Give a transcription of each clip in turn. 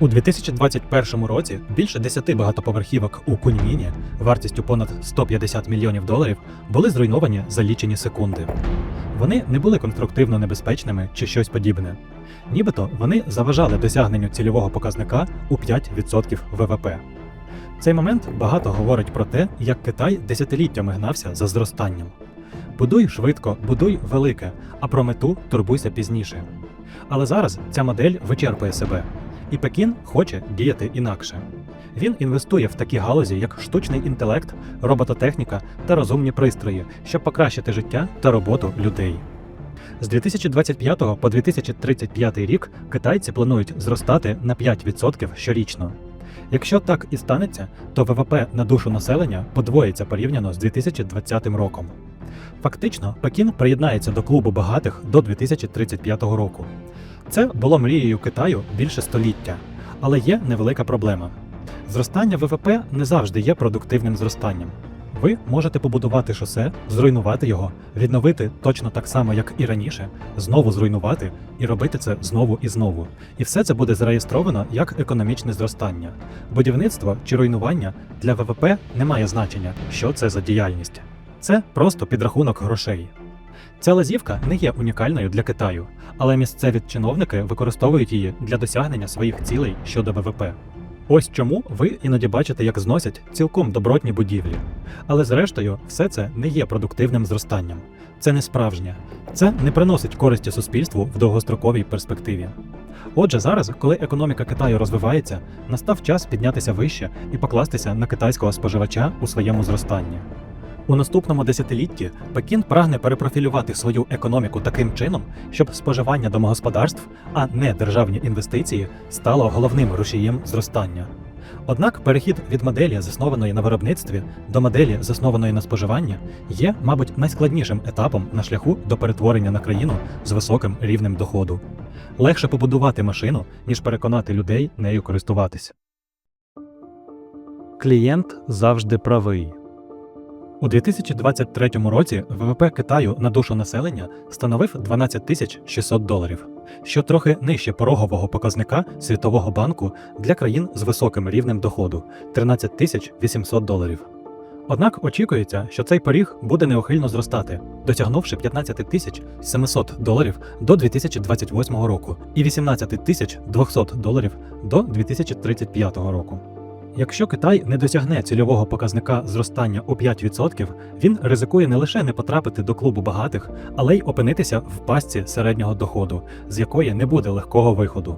У 2021 році більше 10 багатоповерхівок у Куньміні вартістю понад 150 мільйонів доларів були зруйновані за лічені секунди. Вони не були конструктивно небезпечними чи щось подібне. Нібито вони заважали досягненню цільового показника у 5% ВВП. Цей момент багато говорить про те, як Китай десятиліттями гнався за зростанням. Будуй швидко, будуй велике, а про мету турбуйся пізніше. Але зараз ця модель вичерпує себе, і Пекін хоче діяти інакше. Він інвестує в такі галузі, як штучний інтелект, робототехніка та розумні пристрої, щоб покращити життя та роботу людей. З 2025 по 2035 рік китайці планують зростати на 5% щорічно. Якщо так і станеться, то ВВП на душу населення подвоїться порівняно з 2020 роком. Фактично, Пекін приєднається до клубу багатих до 2035 року. Це було мрією Китаю більше століття, але є невелика проблема. Зростання ВВП не завжди є продуктивним зростанням. Ви можете побудувати шосе, зруйнувати його, відновити точно так само, як і раніше, знову зруйнувати і робити це знову і знову. І все це буде зареєстровано як економічне зростання. Будівництво чи руйнування для ВВП не має значення, що це за діяльність. Це просто підрахунок грошей. Ця лазівка не є унікальною для Китаю, але місцеві чиновники використовують її для досягнення своїх цілей щодо ВВП. Ось чому ви іноді бачите, як зносять цілком добротні будівлі. Але зрештою, все це не є продуктивним зростанням. Це не справжнє. Це не приносить користі суспільству в довгостроковій перспективі. Отже, зараз, коли економіка Китаю розвивається, настав час піднятися вище і покластися на китайського споживача у своєму зростанні. У наступному десятилітті Пекін прагне перепрофілювати свою економіку таким чином, щоб споживання домогосподарств, а не державні інвестиції, стало головним рушієм зростання. Однак перехід від моделі, заснованої на виробництві, до моделі, заснованої на споживанні, є, мабуть, найскладнішим етапом на шляху до перетворення на країну з високим рівнем доходу. Легше побудувати машину, ніж переконати людей нею користуватися. Клієнт завжди правий. У 2023 році ВВП Китаю на душу населення становив 12 тисяч 600 доларів, що трохи нижче порогового показника Світового банку для країн з високим рівнем доходу 13 тисяч 800 доларів. Однак очікується, що цей поріг буде неухильно зростати, досягнувши 15 тисяч 700 доларів до 2028 року і 18 тисяч 200 доларів до 2035 року. Якщо Китай не досягне цільового показника зростання у 5%, він ризикує не лише не потрапити до клубу багатих, але й опинитися в пастці середнього доходу, з якої не буде легкого виходу.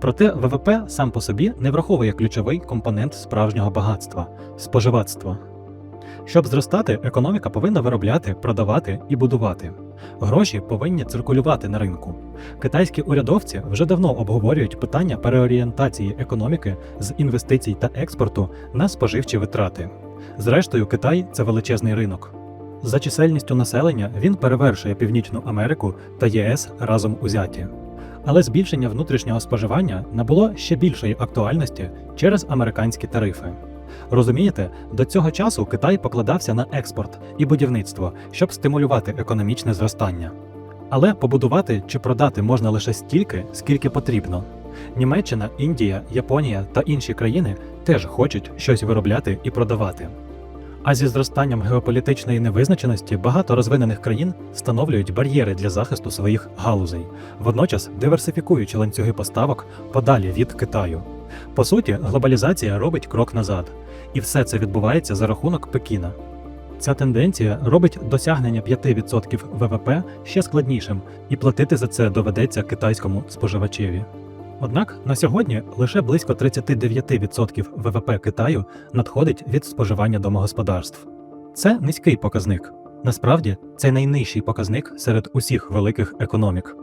Проте ВВП сам по собі не враховує ключовий компонент справжнього багатства споживацтво. Щоб зростати, економіка повинна виробляти, продавати і будувати. Гроші повинні циркулювати на ринку. Китайські урядовці вже давно обговорюють питання переорієнтації економіки з інвестицій та експорту на споживчі витрати. Зрештою, Китай це величезний ринок. За чисельністю населення він перевершує Північну Америку та ЄС разом узяті. Але збільшення внутрішнього споживання набуло ще більшої актуальності через американські тарифи. Розумієте, до цього часу Китай покладався на експорт і будівництво, щоб стимулювати економічне зростання. Але побудувати чи продати можна лише стільки, скільки потрібно. Німеччина, Індія, Японія та інші країни теж хочуть щось виробляти і продавати. А зі зростанням геополітичної невизначеності багато розвинених країн встановлюють бар'єри для захисту своїх галузей, водночас диверсифікуючи ланцюги поставок подалі від Китаю. По суті, глобалізація робить крок назад, і все це відбувається за рахунок Пекіна. Ця тенденція робить досягнення 5% ВВП ще складнішим, і платити за це доведеться китайському споживачеві. Однак на сьогодні лише близько 39% ВВП Китаю надходить від споживання домогосподарств. Це низький показник. Насправді, це найнижчий показник серед усіх великих економік.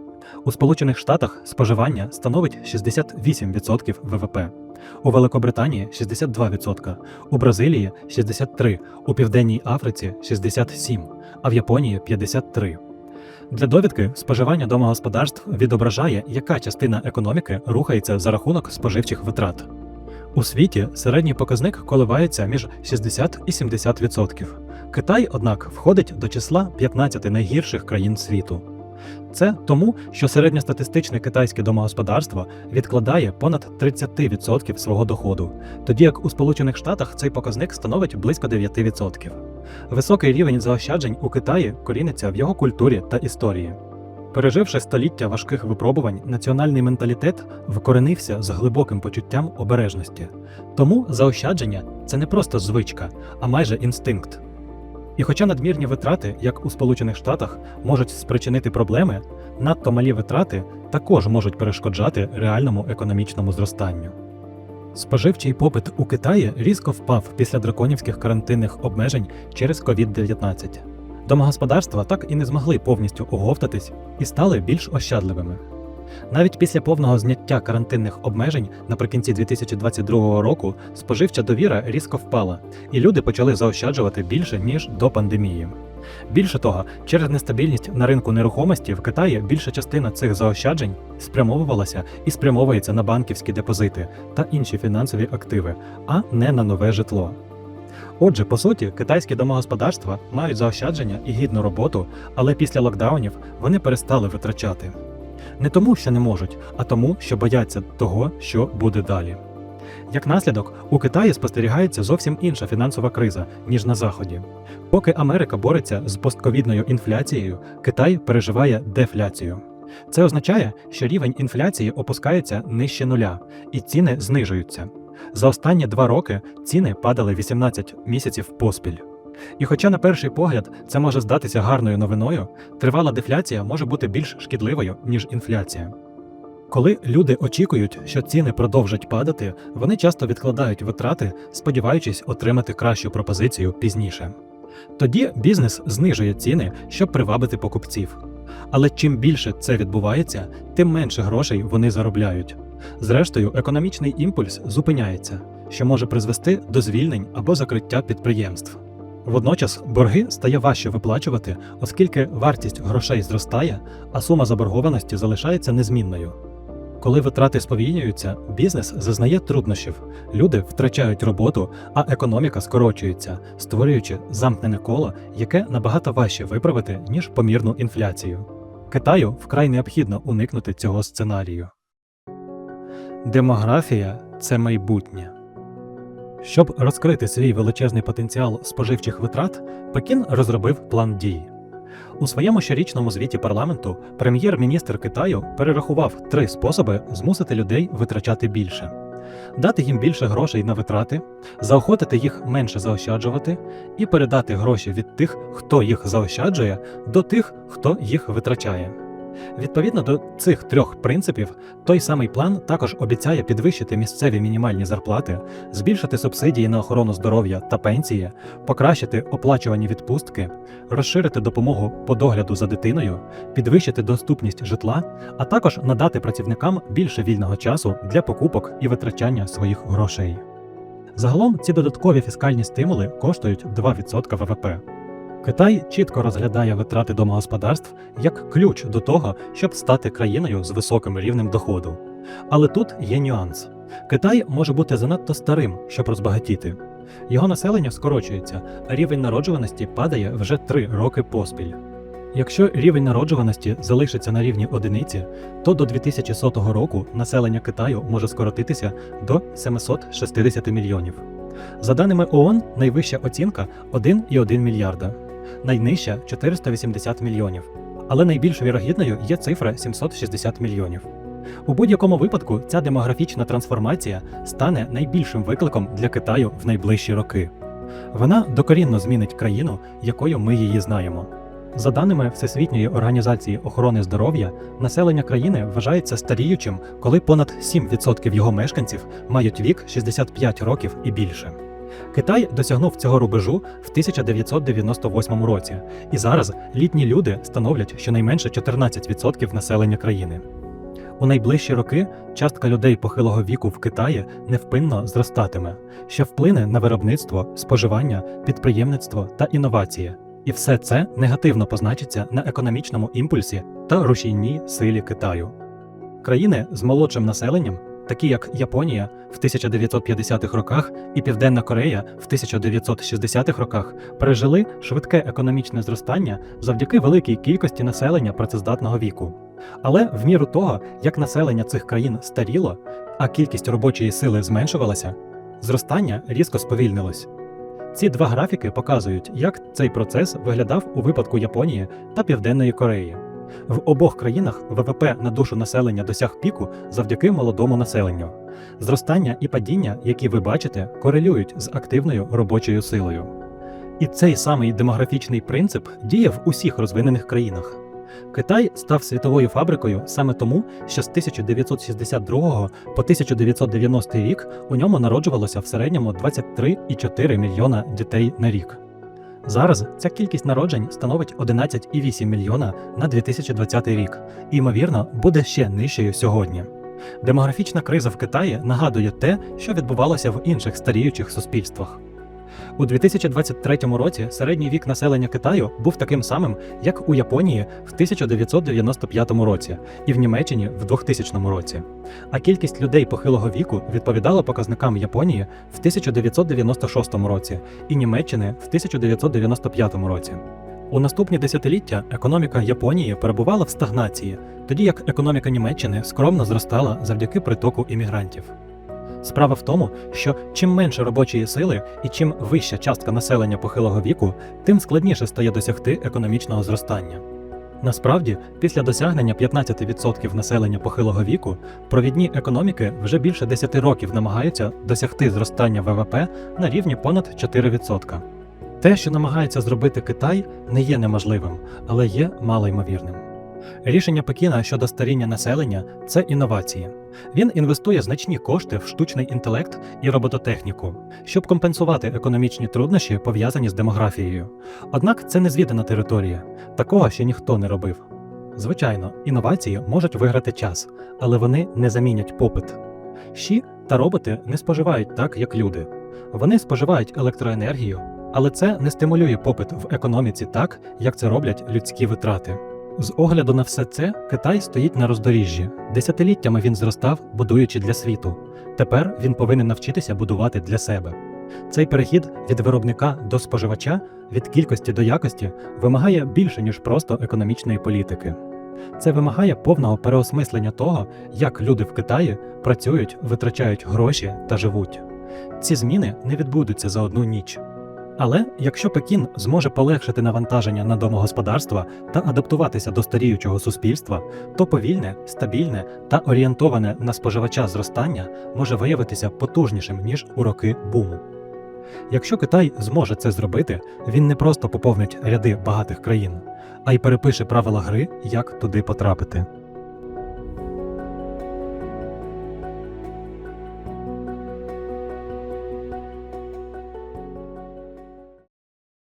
У Сполучених Штатах споживання становить 68% ВВП, у Великобританії 62%, у Бразилії 63%, у Південній Африці 67%, а в Японії 53%. Для довідки споживання домогосподарств відображає, яка частина економіки рухається за рахунок споживчих витрат. У світі середній показник коливається між 60 і 70%. Китай, однак, входить до числа 15 найгірших країн світу. Це тому, що середньостатистичне китайське домогосподарство відкладає понад 30% свого доходу, тоді як у Сполучених Штатах цей показник становить близько 9%. Високий рівень заощаджень у Китаї коріниться в його культурі та історії. Переживши століття важких випробувань, національний менталітет вкоренився з глибоким почуттям обережності. Тому заощадження це не просто звичка, а майже інстинкт. І хоча надмірні витрати, як у Сполучених Штатах, можуть спричинити проблеми, надто малі витрати також можуть перешкоджати реальному економічному зростанню. Споживчий попит у Китаї різко впав після драконівських карантинних обмежень через COVID-19. Домогосподарства так і не змогли повністю оговтатись і стали більш ощадливими. Навіть після повного зняття карантинних обмежень наприкінці 2022 року споживча довіра різко впала, і люди почали заощаджувати більше ніж до пандемії. Більше того, через нестабільність на ринку нерухомості в Китаї більша частина цих заощаджень спрямовувалася і спрямовується на банківські депозити та інші фінансові активи, а не на нове житло. Отже, по суті, китайські домогосподарства мають заощадження і гідну роботу, але після локдаунів вони перестали витрачати. Не тому, що не можуть, а тому, що бояться того, що буде далі. Як наслідок, у Китаї спостерігається зовсім інша фінансова криза, ніж на Заході. Поки Америка бореться з постковідною інфляцією, Китай переживає дефляцію. Це означає, що рівень інфляції опускається нижче нуля, і ціни знижуються. За останні два роки ціни падали 18 місяців поспіль. І хоча на перший погляд це може здатися гарною новиною, тривала дефляція може бути більш шкідливою, ніж інфляція. Коли люди очікують, що ціни продовжать падати, вони часто відкладають витрати, сподіваючись отримати кращу пропозицію пізніше. Тоді бізнес знижує ціни, щоб привабити покупців. Але чим більше це відбувається, тим менше грошей вони заробляють. Зрештою, економічний імпульс зупиняється, що може призвести до звільнень або закриття підприємств. Водночас борги стає важче виплачувати, оскільки вартість грошей зростає, а сума заборгованості залишається незмінною. Коли витрати сповільнюються, бізнес зазнає труднощів, люди втрачають роботу, а економіка скорочується, створюючи замкнене коло, яке набагато важче виправити, ніж помірну інфляцію. Китаю вкрай необхідно уникнути цього сценарію. Демографія це майбутнє. Щоб розкрити свій величезний потенціал споживчих витрат, Пекін розробив план дій. У своєму щорічному звіті парламенту прем'єр-міністр Китаю перерахував три способи змусити людей витрачати більше: дати їм більше грошей на витрати, заохотити їх менше заощаджувати і передати гроші від тих, хто їх заощаджує, до тих, хто їх витрачає. Відповідно до цих трьох принципів, той самий план також обіцяє підвищити місцеві мінімальні зарплати, збільшити субсидії на охорону здоров'я та пенсії, покращити оплачувані відпустки, розширити допомогу по догляду за дитиною, підвищити доступність житла, а також надати працівникам більше вільного часу для покупок і витрачання своїх грошей. Загалом ці додаткові фіскальні стимули коштують 2% ВВП. Китай чітко розглядає витрати домогосподарств як ключ до того, щоб стати країною з високим рівнем доходу. Але тут є нюанс: Китай може бути занадто старим, щоб розбагатіти. Його населення скорочується, а рівень народжуваності падає вже три роки поспіль. Якщо рівень народжуваності залишиться на рівні одиниці, то до 2100 року населення Китаю може скоротитися до 760 мільйонів. За даними ООН, найвища оцінка 1,1 мільярда найнижча 480 мільйонів, але найбільш вірогідною є цифра 760 мільйонів. У будь-якому випадку ця демографічна трансформація стане найбільшим викликом для Китаю в найближчі роки. Вона докорінно змінить країну, якою ми її знаємо. За даними Всесвітньої організації охорони здоров'я, населення країни вважається старіючим, коли понад 7% його мешканців мають вік 65 років і більше. Китай досягнув цього рубежу в 1998 році, і зараз літні люди становлять щонайменше 14% населення країни. У найближчі роки частка людей похилого віку в Китаї невпинно зростатиме, що вплине на виробництво, споживання, підприємництво та інновації. І все це негативно позначиться на економічному імпульсі та рушійній силі Китаю. Країни з молодшим населенням такі як Японія в 1950-х роках і Південна Корея в 1960-х роках, пережили швидке економічне зростання завдяки великій кількості населення працездатного віку. Але в міру того, як населення цих країн старіло, а кількість робочої сили зменшувалася, зростання різко сповільнилось. Ці два графіки показують, як цей процес виглядав у випадку Японії та Південної Кореї. В обох країнах ВВП на душу населення досяг піку завдяки молодому населенню. Зростання і падіння, які ви бачите, корелюють з активною робочою силою. І цей самий демографічний принцип діє в усіх розвинених країнах. Китай став світовою фабрикою саме тому, що з 1962 по 1990 рік у ньому народжувалося в середньому 23,4 мільйона дітей на рік. Зараз ця кількість народжень становить 11,8 мільйона на 2020 рік і, ймовірно, буде ще нижчою сьогодні. Демографічна криза в Китаї нагадує те, що відбувалося в інших старіючих суспільствах. У 2023 році середній вік населення Китаю був таким самим, як у Японії в 1995 році і в Німеччині в 2000 році. А кількість людей похилого віку відповідала показникам Японії в 1996 році і Німеччини в 1995 році. У наступні десятиліття економіка Японії перебувала в стагнації, тоді як економіка Німеччини скромно зростала завдяки притоку іммігрантів. Справа в тому, що чим менше робочої сили і чим вища частка населення похилого віку, тим складніше стає досягти економічного зростання. Насправді, після досягнення 15% населення похилого віку, провідні економіки вже більше 10 років намагаються досягти зростання ВВП на рівні понад 4%. Те, що намагається зробити Китай, не є неможливим, але є малоймовірним. Рішення Пекіна щодо старіння населення це інновації. Він інвестує значні кошти в штучний інтелект і робототехніку, щоб компенсувати економічні труднощі, пов'язані з демографією. Однак це незвідана територія, такого ще ніхто не робив. Звичайно, інновації можуть виграти час, але вони не замінять попит. Щі та роботи не споживають так, як люди. Вони споживають електроенергію, але це не стимулює попит в економіці так, як це роблять людські витрати. З огляду на все це, Китай стоїть на роздоріжжі. Десятиліттями він зростав, будуючи для світу. Тепер він повинен навчитися будувати для себе. Цей перехід від виробника до споживача, від кількості до якості, вимагає більше, ніж просто економічної політики. Це вимагає повного переосмислення того, як люди в Китаї працюють, витрачають гроші та живуть. Ці зміни не відбудуться за одну ніч. Але якщо Пекін зможе полегшити навантаження на домогосподарства та адаптуватися до старіючого суспільства, то повільне, стабільне та орієнтоване на споживача зростання може виявитися потужнішим ніж у роки буму. Якщо Китай зможе це зробити, він не просто поповнить ряди багатих країн, а й перепише правила гри, як туди потрапити.